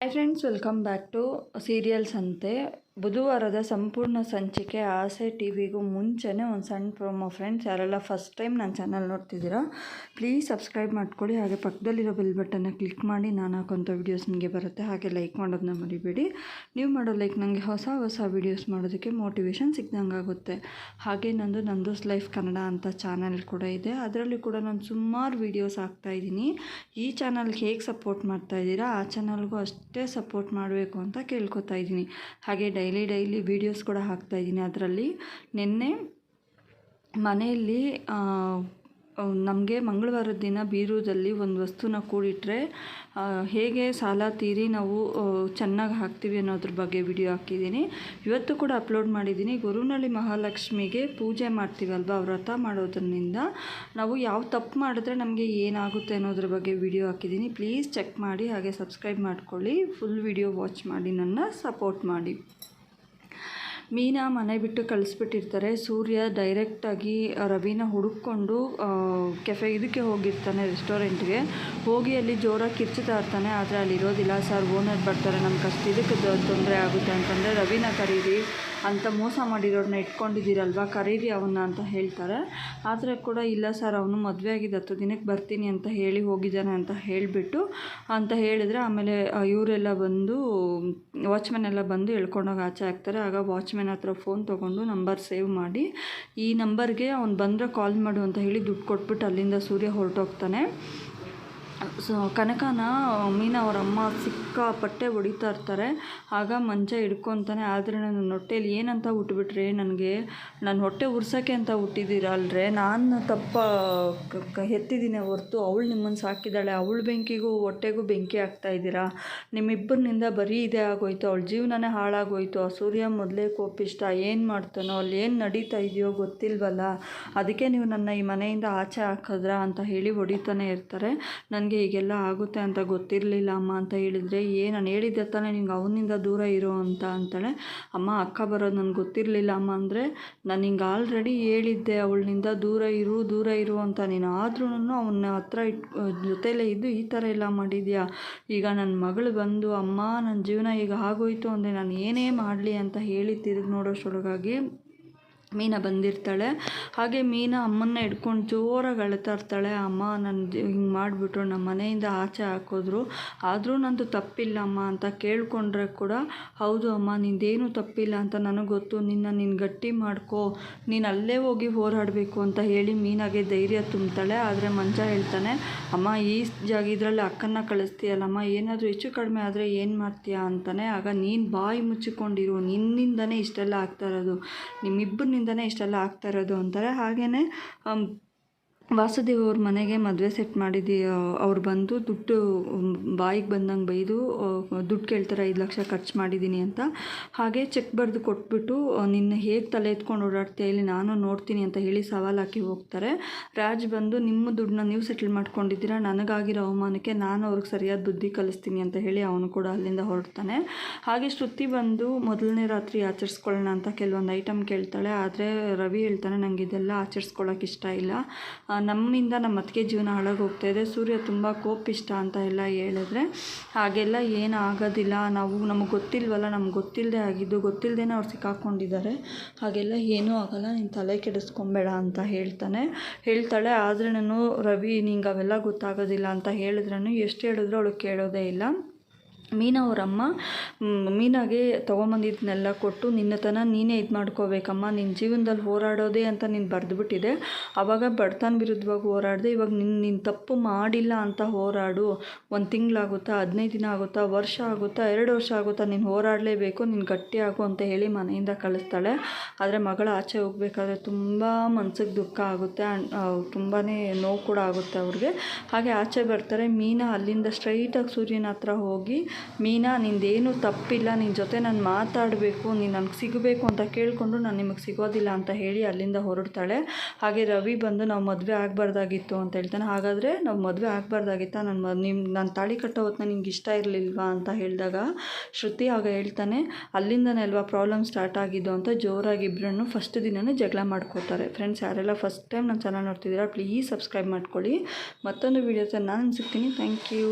Hi friends welcome back to serials ಅಂತೆ ಬುಧವಾರದ ಸಂಪೂರ್ಣ ಸಂಚಿಕೆ ಆಸೆ ಟಿ ವಿಗೂ ಮುಂಚೆನೇ ಒಂದು ಸಣ್ಣ ಪ್ರೊಮೋ ಫ್ರೆಂಡ್ಸ್ ಯಾರೆಲ್ಲ ಫಸ್ಟ್ ಟೈಮ್ ನನ್ನ ಚಾನಲ್ ನೋಡ್ತಿದ್ದೀರಾ ಪ್ಲೀಸ್ ಸಬ್ಸ್ಕ್ರೈಬ್ ಮಾಡ್ಕೊಳ್ಳಿ. ಹಾಗೆ ಪಕ್ಕದಲ್ಲಿರೋ ಬೆಲ್ ಬಟನ್ನ ಕ್ಲಿಕ್ ಮಾಡಿ ನಾನು ಹಾಕೋಂಥ ವೀಡಿಯೋಸ್ ನಿಮಗೆ ಬರುತ್ತೆ. ಹಾಗೆ ಲೈಕ್ ಮಾಡೋದನ್ನ ಮರಿಬೇಡಿ. ನೀವು ಮಾಡೋ ಲೈಕ್ ನನಗೆ ಹೊಸ ಹೊಸ ವೀಡಿಯೋಸ್ ಮಾಡೋದಕ್ಕೆ ಮೋಟಿವೇಶನ್ ಸಿಗ್ದಂಗೆ ಆಗುತ್ತೆ ಹಾಗೆ ನಂದು ನಂದೋಸ್ ಲೈಫ್ ಕನ್ನಡ ಅಂತ ಚಾನಲ್ ಕೂಡ ಇದೆ. ಅದರಲ್ಲಿ ಕೂಡ ನಾನು ಸುಮಾರು ವೀಡಿಯೋಸ್ ಹಾಕ್ತಾಯಿದ್ದೀನಿ ಈ ಚಾನಲ್ಗೆ ಹೇಗೆ ಸಪೋರ್ಟ್ ಮಾಡ್ತಾ ಇದ್ದೀರಾ, ಆ ಚಾನಲ್ಗೂ ಅಷ್ಟೇ ಸಪೋರ್ಟ್ ಮಾಡಬೇಕು ಅಂತ ಕೇಳ್ಕೊತಾ ಇದ್ದೀನಿ. ಹಾಗೆ ಡೈಲಿ ಡೈಲಿ ವೀಡಿಯೋಸ್ ಕೂಡ ಹಾಕ್ತಾಯಿದ್ದೀನಿ ಅದರಲ್ಲಿ ನಿನ್ನೆ ಮನೆಯಲ್ಲಿ ನಮಗೆ ಮಂಗಳವಾರದ ದಿನ ಬೀರುದಲ್ಲಿ ಒಂದು ವಸ್ತುನ ಕೂಡಿಟ್ರೆ ಹೇಗೆ ಸಾಲ ತೀರಿ ನಾವು ಚೆನ್ನಾಗಿ ಹಾಕ್ತೀವಿ ಅನ್ನೋದ್ರ ಬಗ್ಗೆ ವಿಡಿಯೋ ಹಾಕಿದ್ದೀನಿ. ಇವತ್ತು ಕೂಡ ಅಪ್ಲೋಡ್ ಮಾಡಿದ್ದೀನಿ. ಗುರುನಳ್ಳಿ ಮಹಾಲಕ್ಷ್ಮಿಗೆ ಪೂಜೆ ಮಾಡ್ತೀವಲ್ವ? ವ್ರತ ಮಾಡೋದ್ರಿಂದ ನಾವು ಯಾವ ತಪ್ಪು ಮಾಡಿದ್ರೆ ನಮಗೆ ಏನಾಗುತ್ತೆ ಅನ್ನೋದ್ರ ಬಗ್ಗೆ ವಿಡಿಯೋ ಹಾಕಿದ್ದೀನಿ. ಪ್ಲೀಸ್ ಚೆಕ್ ಮಾಡಿ, ಹಾಗೆ ಸಬ್ಸ್ಕ್ರೈಬ್ ಮಾಡ್ಕೊಳ್ಳಿ. ಫುಲ್ ವಿಡಿಯೋ ವಾಚ್ ಮಾಡಿ, ನನ್ನ ಸಪೋರ್ಟ್ ಮಾಡಿ. ಮೀನಾ ಮನೆ ಬಿಟ್ಟು ಕಳಿಸ್ಬಿಟ್ಟಿರ್ತಾರೆ. ಸೂರ್ಯ ಡೈರೆಕ್ಟಾಗಿ ರವಿನ ಹುಡುಕೊಂಡು ಕೆಫೆ ಇದಕ್ಕೆ ಹೋಗಿರ್ತಾನೆ ರೆಸ್ಟೋರೆಂಟ್ಗೆ ಹೋಗಿ ಅಲ್ಲಿ ಜೋರಾಗಿ ಕಿರ್ಚುತ್ತಾ ಇರ್ತಾನೆ, ಆದರೆ ಅಲ್ಲಿ ಇರೋದಿಲ್ಲ ಸರ್ ಓನರ್ ಬರ್ತಾರೆ ನಮ್ಗೆ ಅಷ್ಟು ಇದಕ್ಕೆ ತೊಂದರೆ ಆಗುತ್ತೆ ಅಂತಂದರೆ ರವಿನ ಕರೀರಿ ಅಂತ ಮೋಸ ಮಾಡಿರೋರನ್ನ ಇಟ್ಕೊಂಡಿದ್ದೀರಲ್ವ? ಕರೀರಿ ಅವನ್ನ ಅಂತ ಹೇಳ್ತಾರೆ. ಆದರೆ ಕೂಡ ಇಲ್ಲ ಸರ್, ಅವನು ಮದುವೆ ಆಗಿದ್ದು ಹತ್ತು ದಿನಕ್ಕೆ ಬರ್ತೀನಿ ಅಂತ ಹೇಳಿ ಹೋಗಿದ್ದಾನೆ ಅಂತ ಹೇಳಿಬಿಟ್ಟು ಅಂತ ಹೇಳಿದರೆ ಆಮೇಲೆ ಇವರೆಲ್ಲ ಬಂದು ವಾಚ್ಮೆನ್ ಎಲ್ಲ ಬಂದು ಎಳ್ಕೊಂಡೋಗಿ ಆಚೆ ಹಾಕ್ತಾರೆ. ಆಗ ವಾಚ್ಮೆನ್ ಹತ್ರ ಫೋನ್ ತೊಗೊಂಡು ನಂಬರ್ ಸೇವ್ ಮಾಡಿ, ಈ ನಂಬರ್ಗೆ ಅವ್ನು ಬಂದರೆ ಕಾಲ್ ಮಾಡು ಅಂತ ಹೇಳಿ ದುಡ್ಡು ಕೊಟ್ಬಿಟ್ಟು ಅಲ್ಲಿಂದ ಸೂರ್ಯ ಹೊರಟೋಗ್ತಾನೆ. ಸೊ, ಕನಕನ, ಮೀನಾ ಅವರ ಅಮ್ಮ ಸಿಕ್ಕಾಪಟ್ಟೆ ಹೊಡಿತಾ ಇರ್ತಾರೆ. ಆಗ ಮಂಚ ಹಿಡ್ಕೊತಾನೆ. ಆದರೆ ನನ್ನ ಹೊಟ್ಟೆಯಲ್ಲಿ ಏನಂತ ಹುಟ್ಟುಬಿಟ್ರೆ ನನಗೆ ನನ್ನ ಹೊಟ್ಟೆ ಉರ್ಸೋಕ್ಕೆ ಅಂತ ಹುಟ್ಟಿದ್ದೀರಲ್ರೆ ನಾನು ತಪ್ಪ ಎತ್ತಿದ್ದೀನಿ ಹೊರತು. ಅವಳು ನಿಮ್ಮನ್ನು ಸಾಕಿದ್ದಾಳೆ. ಅವಳು ಬೆಂಕಿಗೂ, ಹೊಟ್ಟೆಗೂ ಬೆಂಕಿ ಹಾಕ್ತಾ ಇದ್ದೀರಾ? ನಿಮ್ಮಿಬ್ಬರಿನಿಂದ ಬರೀ ಇದೇ ಆಗೋಯ್ತು. ಅವಳ ಜೀವನನೇ ಹಾಳಾಗೋಯ್ತು. ಆ ಸೂರ್ಯ ಮೊದಲೇ ಕೋಪಿಷ್ಟ ಏನು ಮಾಡ್ತಾನೋ, ಅಲ್ಲಿ ಏನು ನಡೀತಾ ಇದೆಯೋ ಗೊತ್ತಿಲ್ವಲ್ಲ? ಅದಕ್ಕೆ ನೀವು ನನ್ನ ಈ ಮನೆಯಿಂದ ಆಚೆ ಹಾಕಿದ್ರ? ಅಂತ ಹೇಳಿ ಹೊಡಿತಾನೆ ಇರ್ತಾರೆ. ನನಗೆ ಹೀಗೆಲ್ಲ ಆಗುತ್ತೆ ಅಂತ ಗೊತ್ತಿರಲಿಲ್ಲ ಅಮ್ಮ ಅಂತ ಹೇಳಿದರೆ, ಏ, ನಾನು ಹೇಳಿದ್ದೆ ತಾನೇ, ನಿಂಗೆ ಅವನಿಂದ ದೂರ ಇರೋ ಅಂತ, ಅಂತಾಳೆ. ಅಮ್ಮ, ಅಕ್ಕ ಬರೋದು ನನಗೆ ಗೊತ್ತಿರಲಿಲ್ಲ ಅಮ್ಮ ಅಂದರೆ, ನಾನು ಹಿಂಗೆ ಆಲ್ರೆಡಿ ಹೇಳಿದ್ದೆ ಅವಳಿಂದ ದೂರ ಇರು ದೂರ ಇರು ಅಂತ. ನೀನು ಆದ್ರೂ ಅವನ ಹತ್ರ ಇಟ್, ಜೊತೆಲೇ ಇದ್ದು ಈ ಥರ ಎಲ್ಲ ಮಾಡಿದ್ಯಾ? ಈಗ ನನ್ನ ಮಗಳು ಬಂದು, ಅಮ್ಮ ನನ್ನ ಜೀವನ ಈಗ ಆಗೋಯ್ತು ಅಂದರೆ ನಾನು ಏನೇ ಮಾಡಲಿ ಅಂತ ಹೇಳಿ ತಿರುಗಿ ನೋಡೋಷ್ಟೊಳಗಾಗಿ ಮೀನಾ ಬಂದಿರ್ತಾಳೆ. ಹಾಗೆ ಮೀನಾ ಅಮ್ಮನ್ನ ಹಿಡ್ಕೊಂಡು ಜೋರಾಗಿ ಅಳ್ತಾ ಇರ್ತಾಳೆ ಅಮ್ಮ ನನ್ನ ಹಿಂಗೆ ಮಾಡಿಬಿಟ್ರು ನಮ್ಮ ಮನೆಯಿಂದ ಆಚೆ ಹಾಕಿದ್ರು. ಆದರೂ ನಂದು ತಪ್ಪಿಲ್ಲ ಅಮ್ಮ ಅಂತ ಕೇಳಿಕೊಂಡ್ರೆ ಕೂಡ, ಹೌದು ಅಮ್ಮ, ನಿಂದೇನು ತಪ್ಪಿಲ್ಲ ಅಂತ ನನಗೆ ಗೊತ್ತು. ನಿನ್ನ ನೀನು ಗಟ್ಟಿ ಮಾಡ್ಕೋ. ನೀನು ಅಲ್ಲೇ ಹೋಗಿ ಹೋರಾಡಬೇಕು ಅಂತ ಹೇಳಿ ಮೀನಾಗೆ ಧೈರ್ಯ ತುಂಬ್ತಾಳೆ. ಆದರೆ ಮಂಚ ಹೇಳ್ತಾನೆ, ಅಮ್ಮ, ಈ ಜಾಗ ಇದರಲ್ಲಿ ಅಕ್ಕನ್ನ ಕಳಿಸ್ತೀಯಲ್ಲಮ್ಮ. ಏನಾದರೂ ಹೆಚ್ಚು ಕಡಿಮೆ ಆದರೆ ಏನು ಮಾಡ್ತೀಯಾ? ಅಂತಾನೆ. ಆಗ ನೀನು ಬಾಯಿ ಮುಚ್ಚಿಕೊಂಡಿರು. ನಿನ್ನಿಂದನೇ ಇಷ್ಟೆಲ್ಲ ಆಗ್ತಾ ಇರೋದು. ನಿಮ್ಮಿಬ್ಬರನ್ನ ನಿಂದನೇ ಇಷ್ಟೆಲ್ಲ ಆಗ್ತಾ ಇರೋದು ಅಂತಾರೆ. ಹಾಗೆಯೇ ವಾಸುದೇವ್ ಅವ್ರ ಮನೆಗೆ ಮದುವೆ ಸೆಟ್ ಮಾಡಿದ್ದು ಅವ್ರು ಬಂದು ದುಡ್ಡು ಬಾಯಿಗೆ ಬಂದಂಗೆ ಬೈದು ದುಡ್ಡು ಕೇಳ್ತಾರೆ, ಐದು ಲಕ್ಷ ಖರ್ಚು ಮಾಡಿದ್ದೀನಿ ಅಂತ. ಹಾಗೆ ಚೆಕ್ ಬರೆದು ಕೊಟ್ಬಿಟ್ಟು ನಿನ್ನ ಹೇಗೆ ತಲೆ ಎತ್ಕೊಂಡು ಓಡಾಡ್ತೀಯ? ಇಲ್ಲಿ ನಾನು ನೋಡ್ತೀನಿ ಅಂತ ಹೇಳಿ ಸವಾಲು ಹಾಕಿ ಹೋಗ್ತಾರೆ. ರಾಜ್ ಬಂದು, ನಿಮ್ಮ ದುಡ್ಡನ್ನ ನೀವು ಸೆಟ್ಲ್ ಮಾಡ್ಕೊಂಡಿದ್ದೀರಾ? ನನಗಾಗಿರೋ ಅವಮಾನಕ್ಕೆ ನಾನು ಅವ್ರಿಗೆ ಸರಿಯಾದ ಬುದ್ಧಿ ಕಲಿಸ್ತೀನಿ ಅಂತ ಹೇಳಿ ಅವನು ಕೂಡ ಅಲ್ಲಿಂದ ಹೊರಡ್ತಾನೆ. ಹಾಗೆ ಶ್ರುತಿ ಬಂದು, ಮೊದಲನೇ ರಾತ್ರಿ ಆಚರಿಸ್ಕೊಳ್ಳೋಣ ಅಂತ ಕೆಲವೊಂದು ಐಟಮ್ ಕೇಳ್ತಾಳೆ. ಆದರೆ ರವಿ ಹೇಳ್ತಾನೆ ನನಗೆ ಇದೆಲ್ಲ ಆಚರಿಸ್ಕೊಳ್ಳೋಕೆ ಇಷ್ಟ ಇಲ್ಲ. ನಮ್ಮಿಂದ ನಮ್ಮ ಅತ್ತಿಗೆ ಜೀವನ ಹಾಳಾಗಿ ಇದೆ. ಸೂರ್ಯ ತುಂಬ ಕೋಪಿಷ್ಟ ಅಂತ ಎಲ್ಲ ಹೇಳಿದ್ರೆ. ಹಾಗೆಲ್ಲ ಏನು ಆಗೋದಿಲ್ಲ. ನಾವು ನಮಗೆ ಗೊತ್ತಿಲ್ವಲ್ಲ, ನಮ್ಗೆ ಗೊತ್ತಿಲ್ಲದೆ ಆಗಿದ್ದು ಗೊತ್ತಿಲ್ಲದೇ ಅವ್ರು ಸಿಕ್ಕಾಕ್ಕೊಂಡಿದ್ದಾರೆ ಹಾಗೆಲ್ಲ ಏನೂ ಆಗೋಲ್ಲ. ನೀನು ತಲೆ ಕೆಡಿಸ್ಕೊಬೇಡ ಅಂತ ಹೇಳ್ತಾನೆ. ಹೇಳ್ತಾಳೆ ಆದರೆ ನಾನು ರವಿ, ನಿಂಗೆ ಅವೆಲ್ಲ ಗೊತ್ತಾಗೋದಿಲ್ಲ ಅಂತ ಹೇಳಿದ್ರೂ ಎಷ್ಟು ಹೇಳಿದ್ರು ಅವಳು ಕೇಳೋದೇ ಇಲ್ಲ. ಮೀನಾ ಅವರಮ್ಮ ಮೀನಾಗೆ ತೊಗೊಂಬಂದಿದ್ದನ್ನೆಲ್ಲ ಕೊಟ್ಟು ನಿನ್ನತನ ನೀನೇ ಇದು ಮಾಡ್ಕೋಬೇಕಮ್ಮ ನಿನ್ನ ಜೀವನದಲ್ಲಿ ಹೋರಾಡೋದೇ ಅಂತ ನೀನು ಬರೆದ್ಬಿಟ್ಟಿದೆ. ಆವಾಗ ಬಡತನ ವಿರುದ್ಧವಾಗಿ ಹೋರಾಡಿದೆ, ಇವಾಗ ನಿನ್ನ ನೀನು ತಪ್ಪು ಮಾಡಿಲ್ಲ ಅಂತ ಹೋರಾಡು. ಒಂದು ತಿಂಗಳಾಗುತ್ತಾ, ಹದಿನೈದು ದಿನ ಆಗುತ್ತಾ, ವರ್ಷ ಆಗುತ್ತಾ, ಎರಡು ವರ್ಷ ಆಗುತ್ತಾ ನೀನು ಹೋರಾಡಲೇಬೇಕು, ನೀನು ಗಟ್ಟಿ ಆಗು ಅಂತ ಹೇಳಿ ಮನೆಯಿಂದ ಕಳಿಸ್ತಾಳೆ. ಆದರೆ ಮಗಳ ಆಚೆ ಹೋಗ್ಬೇಕಾದ್ರೆ ತುಂಬ ಮನಸ್ಸಿಗೆ ದುಃಖ ಆಗುತ್ತೆ ತುಂಬಾ ನೋವು ಕೂಡ ಆಗುತ್ತೆ ಅವ್ರಿಗೆ. ಹಾಗೆ ಆಚೆ ಬರ್ತಾರೆ, ಮೀನಾ ಅಲ್ಲಿಂದ ಸ್ಟ್ರೈಟಾಗಿ ಸೂರ್ಯನ ಹತ್ರ ಹೋಗಿ ಮೀನಾ, ನಿಂದೇನು ತಪ್ಪಿಲ್ಲ. ನಿನ್ನ ಜೊತೆ ನಾನು ಮಾತಾಡಬೇಕು, ನೀನು ನನಗೆ ಸಿಗಬೇಕು ಅಂತ ಕೇಳಿಕೊಂಡು ನಾನು ನಿಮಗೆ ಸಿಗೋದಿಲ್ಲ ಅಂತ ಹೇಳಿ ಅಲ್ಲಿಂದ ಹೊರಡ್ತಾಳೆ. ಹಾಗೆ ರವಿ ಬಂದು, ನಾವು ಮದುವೆ ಆಗಬಾರ್ದಾಗಿತ್ತು ಅಂತ ಹೇಳ್ತಾನೆ. ಹಾಗಾದರೆ ನಾವು ಮದುವೆ ಆಗಬಾರ್ದಾಗಿತ್ತಾ? ನನ್ನ ನಿಮ್ಮ ನಾನು ತಾಳಿ ಕಟ್ಟೋ ಹೊತ್ತಿನ ನಿಂಗೆ ಇಷ್ಟ ಇರಲಿಲ್ವಾ? ಅಂತ ಹೇಳಿದಾಗ ಶ್ರುತಿ ಆಗ ಹೇಳ್ತಾನೆ, ಅಲ್ಲಿಂದನೇ ಅಲ್ವಾ ಪ್ರಾಬ್ಲಮ್ ಸ್ಟಾರ್ಟ್ ಆಗಿದ್ದು? ಅಂತ ಜೋರಾಗಿ ಇಬ್ಬರನ್ನು ಫಸ್ಟ್ ದಿನವೇ ಜಗಳ ಮಾಡ್ಕೋತಾರೆ. ಫ್ರೆಂಡ್ಸ್ ಯಾರೆಲ್ಲ ಫಸ್ಟ್ ಟೈಮ್ ನಾನು ಚೆನ್ನಾಗಿ ನೋಡ್ತಿದ್ದೀರಾ ಪ್ಲೀಸ್ ಸಬ್ಸ್ಕ್ರೈಬ್ ಮಾಡ್ಕೊಳ್ಳಿ. ಮತ್ತೊಂದು ವೀಡಿಯೋಸ್ ನಾನು ಸಿಗ್ತೀನಿ. Thank you